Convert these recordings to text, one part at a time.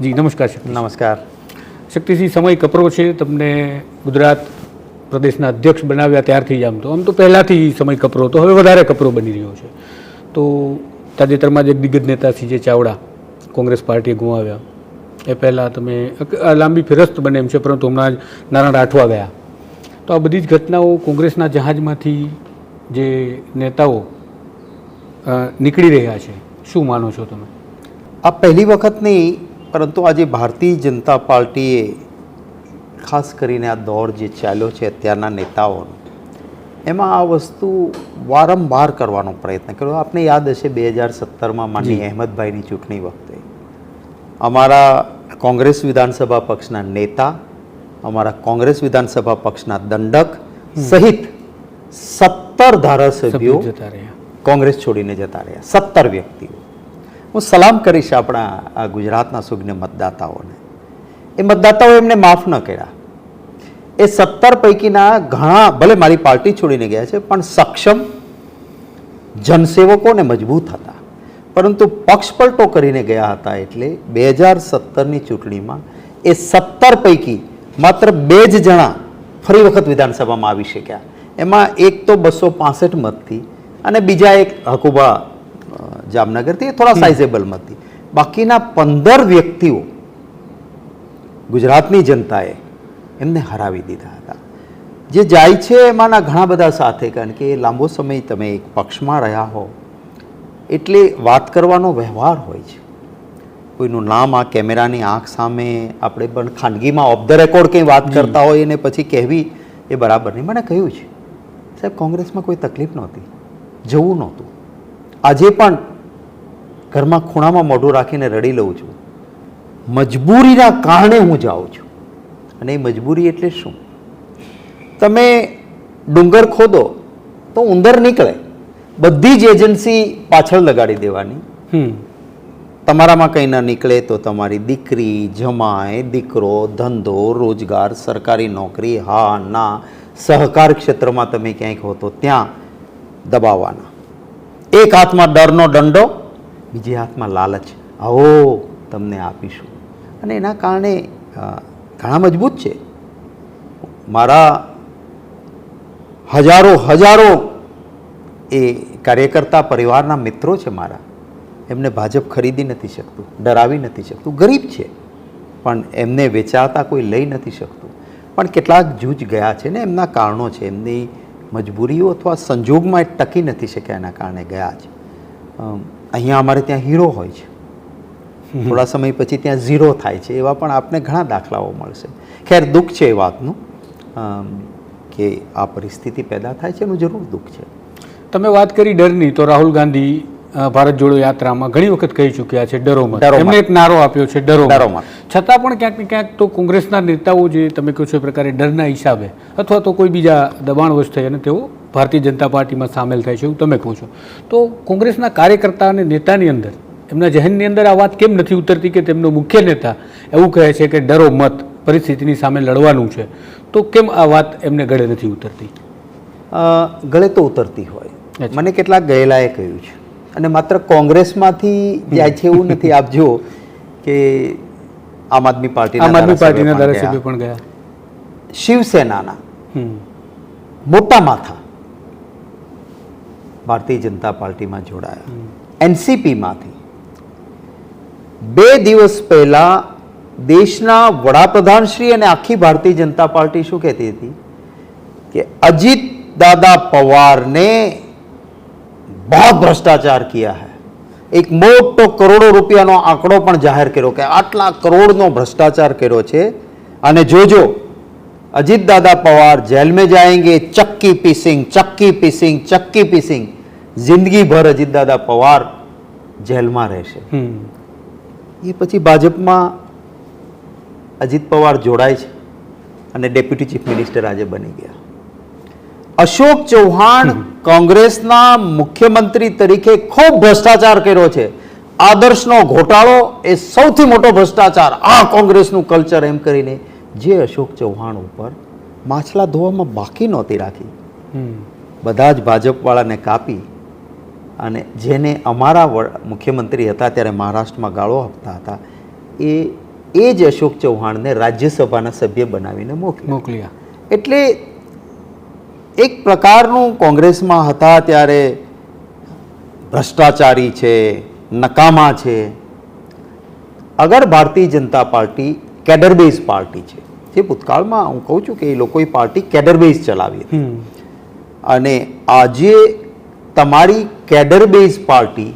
જી નમસ્કાર શક્તિ નમસ્કાર. શક્તિસિંહ સમય કપરો છે. તમને ગુજરાત પ્રદેશના અધ્યક્ષ બનાવ્યા ત્યારથી જ આમ તો. આમ તો પહેલાંથી સમય કપરો હતો. હવે વધારે કપરો બની રહ્યો છે. તો તાજેતરમાં જ એક દિગ્ગજ નેતા સીજે ચાવડા કોંગ્રેસ પાર્ટીએ ગુમાવ્યા. એ પહેલાં તમે લાંબી ફેરસ્ત બને એમ છે પરંતુ હમણાં જ નારાયણ રાઠવા ગયા. તો આ બધી જ ઘટનાઓ કોંગ્રેસના જહાજમાંથી જે નેતાઓ નીકળી રહ્યા છે. શું માનો છો તમે? આ પહેલી વખત નહીં પરંતુ આજે ભારતીય જનતા પાર્ટીએ ખાસ કરીને આ દોર જે ચાલ્યો છે અત્યારના નેતાઓનો એમાં આ વસ્તુ વારંવાર કરવાનો પ્રયત્ન કર્યો. આપને યાદ હશે બે હજાર સત્તરમાં માનની અહેમદભાઈની ચૂંટણી વખતે. અમારા કોંગ્રેસ વિધાનસભા પક્ષના નેતા અમારા કોંગ્રેસ વિધાનસભા પક્ષના દંડક સહિત સત્તર ધારાસભ્યો કોંગ્રેસ છોડીને જતા રહ્યા. સત્તર વ્યક્તિઓ હું સલામ કરીશ આપણા આ ગુજરાતના સુજ્ઞ મતદાતાઓને. એ મતદાતાઓ એમને માફ ન કર્યા. એ સત્તર પૈકીના ઘણા, ભલે મારી પાર્ટી છોડીને ગયા છે, પણ સક્ષમ જનસેવકોને મજબૂત હતા. પરંતુ પક્ષપલટો કરીને ગયા હતા એટલે બે હજાર સત્તરની ચૂંટણીમાં એ સત્તર પૈકી માત્ર બે જ જણા ફરી વખત વિધાનસભામાં આવી શક્યા. એમાં એક તો બસો પાસઠ મતથી અને બીજા એક હકુબા જામનગરથી એ થોડા સાઇઝેબલ હતી બાકીના પંદર વ્યક્તિઓ ગુજરાતની જનતાએ એમને હરાવી દીધા હતા. જે જાય છે એમાંના ઘણા બધા સાથે કારણ કે લાંબો સમય તમે એક પક્ષમાં રહ્યા હો એટલે વાત કરવાનો વ્યવહાર હોય છે. કોઈનું નામ આ કેમેરાની આંખ સામે આપણે પણ ખાનગીમાં ઓફ ધ રેકોર્ડ કંઈ વાત કરતા હોય એને પછી કહેવી એ બરાબર નહીં. મને કહ્યું છે સાહેબ કોંગ્રેસમાં કોઈ તકલીફ નહોતી. જવું નહોતું. આજે પણ ઘરમાં ખૂણામાં મોઢું રાખીને રડી લઉં છું. મજબૂરીના કારણે હું જાઉં છું. અને એ મજબૂરી એટલે શું? તમે ડુંગર ખોદો તો ઉંદર નીકળે. બધી જ એજન્સી પાછળ લગાડી દેવાની. તમારામાં કંઈ ન નીકળે તો તમારી દીકરી જમાય દીકરો ધંધો રોજગાર સરકારી નોકરી હા ના સહકાર ક્ષેત્રમાં તમે ક્યાંક હો તો ત્યાં દબાવવાના. એક હાથમાં ડરનો દંડો, બીજી હાથમાં લાલચ. આવો તમને આપીશું. અને એના કારણે ઘણા મજબૂત છે. મારા હજારો હજારો એ કાર્યકર્તા પરિવારના મિત્રો છે મારા. એમને ભાજપ ખરીદી નથી શકતું, ડરાવી નથી શકતું. ગરીબ છે, પણ એમને વેચાતા કોઈ લઈ નથી શકતું. પણ કેટલાક જૂજ ગયા છે ને, એમના કારણો છે. એમની મજબૂરીઓ અથવા સંજોગમાં એ ટકી નથી શક્યા એના કારણે ગયા છે અહીંયા અમારે ત્યાં હીરો હોય છે. થોડા સમય પછી ત્યાં ઝીરો થાય છે એવા પણ આપને ઘણા દાખલાઓ મળશે. ખેર દુઃખ છે એ વાતનું કે આ પરિસ્થિતિ પેદા થાય છે એનું જરૂર દુઃખ છે. તમે વાત કરી ડરની તો રાહુલ ગાંધી ભારત જોડો યાત્રામાં ઘણી વખત કહી ચૂક્યા છે ડરો મત એમને એક નારો આપ્યો છે ડરો મત. છતાં પણ ક્યાંક ને ક્યાંક તો કોંગ્રેસના નેતાઓ જે તમે કહો છો એ પ્રકારે ડરના હિસાબે અથવા તો કોઈ બીજા દબાણવશ થઈ અને તેઓ ભારતીય જનતા પાર્ટીમાં સામેલ થાય છે એવું તમે કહો છો. તો કોંગ્રેસના કાર્યકર્તા અને નેતાની અંદર એમના જહેનની અંદર આ વાત કેમ નથી ઉતરતી કે તેમનો મુખ્ય નેતા એવું કહે છે કે ડરો મત પરિસ્થિતિની સામે લડવાનું છે. તો કેમ આ વાત એમને ગળે નથી ઉતરતી? ગળે તો ઉતરતી હોય. મને કેટલાક ગયેલાએ કહ્યું છે. અને માત્ર કોંગ્રેસમાંથી જાય છે એવું નથી. આપ જુઓ કે આમ આદમી પાર્ટી આમ આદમી પાર્ટીના ધારાસભ્ય પણ ગયા. શિવસેનાના મોટા માથા ભારતીય જનતા પાર્ટીમાં જોડાયા. એનસીપીમાંથી બે દિવસ પહેલા દેશના વડાપ્રધાનશ્રી અને આખી ભારતીય જનતા પાર્ટી શું કહેતી હતી? કે અજીત દાદા પવારને બહુ ભ્રષ્ટાચાર કિયા है એક મોટો કરોડો રૂપિયાનો આંકડો પણ જાહેર કર્યો કે આટલા કરોડનો ભ્રષ્ટાચાર કર્યો છે અને જોજો अजीत दादा पवार जेल में जाएंगे चक्की पीसिंग चक्की पीसिंग चक्की पीसिंग जिंदगी भर अजीत दादा पवार જેલમાં રહેશે હમ એ પછી ભાજપમાં અજીત પવાર જોડાય છે અને ડેપ્યુટી ચીફ મિનિસ્ટર આજે બની ગયા અશોક ચૌહાણ કોંગ્રેસના મુખ્યમંત્રી તરીકે ખૂબ ભ્રષ્ટાચાર કર્યો છે. આદર્શનો ઘોટાળો એ સૌથી મોટો ભ્રષ્ટાચાર આ કોંગ્રેસનું કલ્ચર એમ કરીને જે અશોક ચૌહાણ ઉપર માછલા ધોવામાં બાકી નહોતી રાખી. બધા જ ભાજપવાળાને કાપી અને જેને અમારા મુખ્યમંત્રી હતા ત્યારે મહારાષ્ટ્રમાં ગાળો આપતા હતા એ એ જ અશોક ચૌહાણને રાજ્યસભાના સભ્ય બનાવીને મોકલ્યા. એટલે એક પ્રકારનું કોંગ્રેસમાં હતા ત્યારે ભ્રષ્ટાચારી છે નકામા છે. અગર Bharatiya Janata Party cadre base party છે. જે ભૂતકાળમાં હું કહું છું કે એ લોકોએ પાર્ટી કેડર બેઝ ચલાવી હતી. અને આજે તમારી કેડર બેઝ પાર્ટી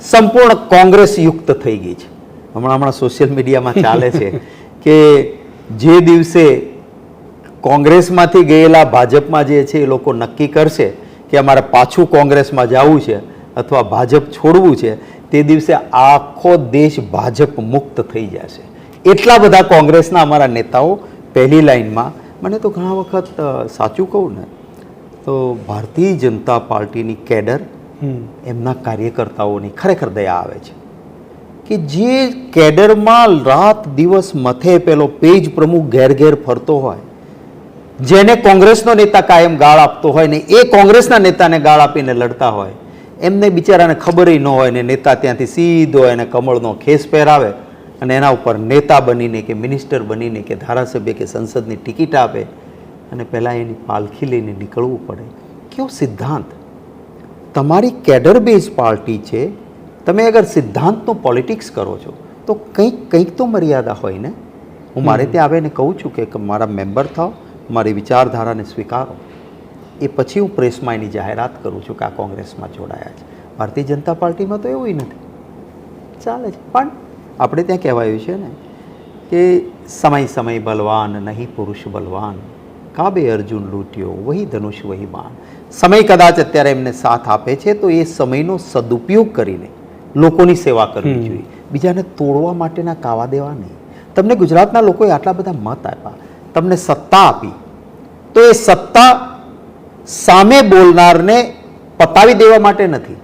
સંપૂર્ણ કોંગ્રેસ યુક્ત થઈ ગઈ છે. હમણાં હમણાં સોશિયલ મીડિયામાં ચાલે છે કે જે દિવસે કોંગ્રેસમાંથી ગયેલા ભાજપમાં જે છે એ લોકો નક્કી કરશે કે અમારે પાછું કોંગ્રેસમાં જવું છે અથવા ભાજપ છોડવું છે તે દિવસે આખો દેશ ભાજપ મુક્ત થઈ જશે. એટલા બધા કોંગ્રેસના અમારા નેતાઓ પહેલી લાઈનમાં મને તો ઘણા વખત સાચું કહું ને તો ભારતીય જનતા પાર્ટીની કેડર એમના કાર્યકર્તાઓની ખરેખર દયા આવે છે. કે જે કેડરમાં રાત દિવસ મથે પેલો પેજ પ્રમુખ ઘેર ઘેર ફરતો હોય જેને કોંગ્રેસનો નેતા કાયમ ગાળ આપતો હોય ને એ કોંગ્રેસના નેતાને ગાળ આપીને લડતા હોય એમને બિચારાને ખબર ન હોય ને નેતા ત્યાંથી સીધો એને કમળનો ખેસ પહેરાવે અને એના ઉપર નેતા બનીને કે મિનિસ્ટર બનીને કે ધારાસભ્ય કે સંસદની ટિકિટ આપે અને પહેલાં એની પાલખી લઈને નીકળવું પડે. કયો સિદ્ધાંત? તમારી કેડર બેઝ પાર્ટી છે તમે અગર સિદ્ધાંતનું પોલિટિક્સ કરો છો તો કંઈક કંઈક તો મર્યાદા હોય ને? હું મારે ત્યાં આવીને કહું છું કે મારા મેમ્બર થાઓ મારી વિચારધારાને સ્વીકારો. એ પછી હું પ્રેસમાં એની જાહેરાત કરું છું કે આ કોંગ્રેસમાં જોડાયા છે. ભારતીય જનતા પાર્ટીમાં તો એવું નથી. ચાલે છે. પણ આપણે ત્યાં કહેવાયું છે ને કે સમય સમય બલવાન નહીં પુરુષ બલવાન. કાબે અર્જુન લૂંટ્યો વહી ધનુષ વહી બાણ. સમય કદાચ અત્યારે એમને સાથ આપે છે તો એ સમયનો સદુપયોગ કરીને લોકોની સેવા કરવી જોઈએ. બીજાને તોડવા માટેના કાવા દેવા નહીં. તમને ગુજરાતના લોકોએ આટલા બધા મત આપ્યા. તમને સત્તા આપી. તો એ સત્તા સામે બોલનારને પતાવી દેવા માટે નથી.